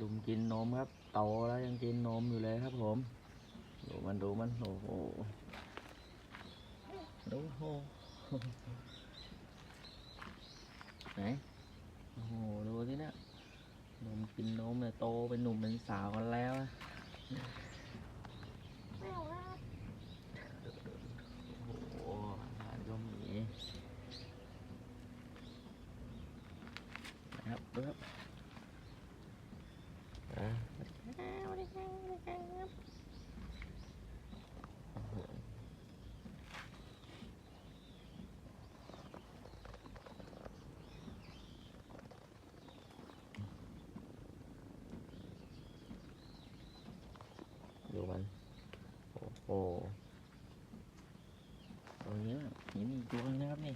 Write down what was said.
ดุมกินนมครับโตแล้วยังกินนมอยู่เลยครับผมดูมันดูมันโอ้โหดูโอ้โหไหนโอ้โหดูสิเนะนมกินนมเนี่ยโตเป็นหนุ่มเป็นสาวกันแล้วน ดูมัน โอ้โหตรงนี้มีดวงนะครับนี่